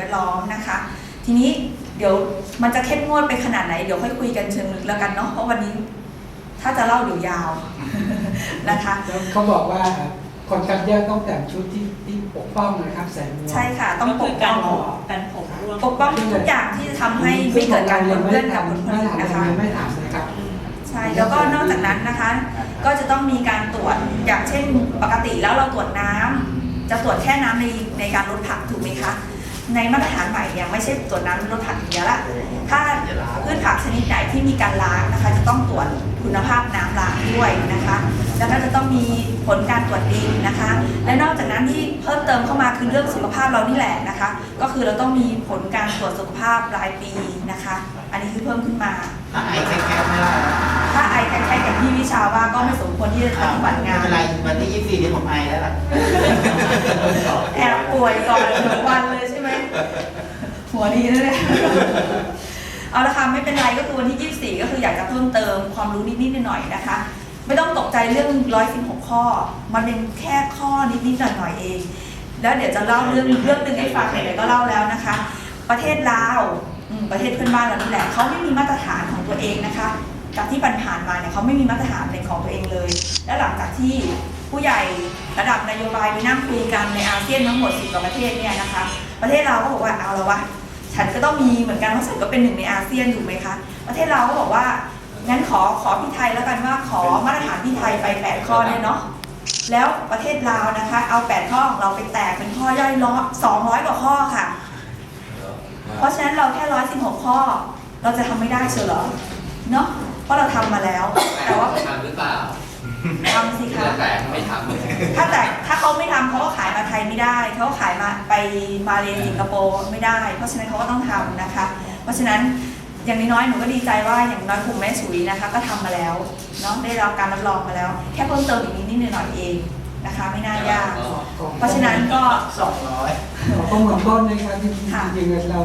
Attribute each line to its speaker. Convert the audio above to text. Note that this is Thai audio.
Speaker 1: แวดล้อมนะคะ ทีนี้เดี๋ยวมันจะเข้มงวดไปขนาดไหนเดี๋ยวค่อยคุยกันเชิงลึกแล้วกันเนาะเพราะวันนี้ถ้าจะเล่าเดี๋ยวยาวนะคะ
Speaker 2: แล้วเขาบอกว่าคนคัดแยกต้องแต่งชุดที่ที่ปกป้องนะครับแสงมัว
Speaker 1: ใช่ค่ะ ต้องปก
Speaker 3: กา
Speaker 1: ป้อ
Speaker 3: รงผมการผมร่วม
Speaker 1: ปกป้องทุกอย่างที่จะทำให้ไม่เกิดการปนเปื้อนกับคนคน
Speaker 2: ไม่
Speaker 1: อื่น
Speaker 2: ถาม
Speaker 1: นะคะ
Speaker 2: ไม่ถามนะครับ
Speaker 1: ใช่แล้วก็นอกจากนั้นนะคะ ก็จะต้องมีการตรวจอย่างเช่นปกติแล้วเราตรวจน้ำจะตรวจแค่น้ำในในการลดผักถูกไหมคะ ในมาตรฐานใหม่เนี่ยไม่ใช่ตรวจน้ำลดผักอย่างเดียวละถ้าพืชผักชนิดไหนที่มีการล้างนะคะ จะต้องตรวจคุณภาพน้ำล้างด้วยนะคะ แล้วก็จะต้องมีผลการตรวจดินนะคะ และนอกจากนั้นที่เพิ่มเติมเข้ามาคือเรื่องสุขภาพเรานี่แหละนะคะ ก็คือเราต้องมีผลการตรวจสุขภาพรายปีนะคะ อันนี้คือเพิ่มขึ้นมา
Speaker 4: ถ้าไอแค่ๆไม่ได้นะ
Speaker 1: ถ้าไอแค่ๆกับพี่วิชาว่าก็ไม่สมควรที่จะปฏิบัติงาน
Speaker 4: ไม่เป็นไรวันที่24นี่ผมไอแล้วล่ะ
Speaker 1: แอบป่วยก่อนหนึ่งวันเลยใช่ไหมหัวดีนะเนี่ยเอาละค่ะไม่เป็นไรก็คือวันที่ 24 ก็คืออยากจะเพิ่มเติมความรู้นิดๆหน่อยๆนะคะ ไม่ต้องตกใจเรื่อง 116 ข้อ มันเป็นแค่ข้อนิดๆหน่อยๆเอง แล้วเดี๋ยวจะเล่าเรื่องเรื่องหนึ่งให้ฟังไหนๆก็เล่าแล้วนะคะ ประเทศลาวอืมประเทศเพื่อนบ้านเรานี่แหละเขาไม่มีมาตรฐานของตัวเองนะคะจากที่ผ่านๆมาเนี่ยเขาไม่มีมาตรฐานเป็นของตัวเองเลย และหลังจากที่ ผู้ใหญ่ระดับนโยบายไปนั่งคุยกันในอาเซียนทั้งหมด10กว่าประเทศเนี่ยนะคะ ประเทศเราก็บอกว่าเอาละวะฉันก็ต้องมีเหมือนกันเพราะฉันก็เป็นหนึ่งในอาเซียนถูกไหมคะประเทศเราก็บอกว่างั้นขอขอพี่ไทยแล้วกันว่าขอมาตรฐานพี่ไทยไป8ข้อเนี่ยเนาะแล้วประเทศลาวนะคะ เอา8ข้อของเราไปแตกเป็นข้อย่อยร้อย200กว่าข้อค่ะ เพราะฉะนั้นเราแค่116ข้อ เราจะทำไม่ได้เชียวเหรอเนาะเพราะเราทำมาแล้ว แต่ว่า
Speaker 5: ทำหรือเปล่า
Speaker 1: ทำสิคะ
Speaker 5: แล้วแต่ ไม่ทำ
Speaker 1: ถ้าแต่ถ้าเขาไม่ทำเขาก็ขายมาไทยไม่ได้ เขาก็ขายมาไปมาเลสิงคโปร์ไม่ได้ เพราะฉะนั้นเขาก็ต้องทำนะคะ เพราะฉะนั้นอย่างน้อยๆหนูก็ดีใจว่าอย่างน้อยกลุ่มแม่สุยนะคะ ก็ทำมาแล้วเนาะได้รับการรับรองมาแล้ว แค่เพิ่มเติมอีกนิดนิดหน่อยๆเองนะคะ ไม่น่ายาก เพราะฉะนั้นก็
Speaker 4: 200
Speaker 2: ขอข้อมูลต้นนะครับจริง
Speaker 1: ค่ะ
Speaker 2: ๆจริงๆเรา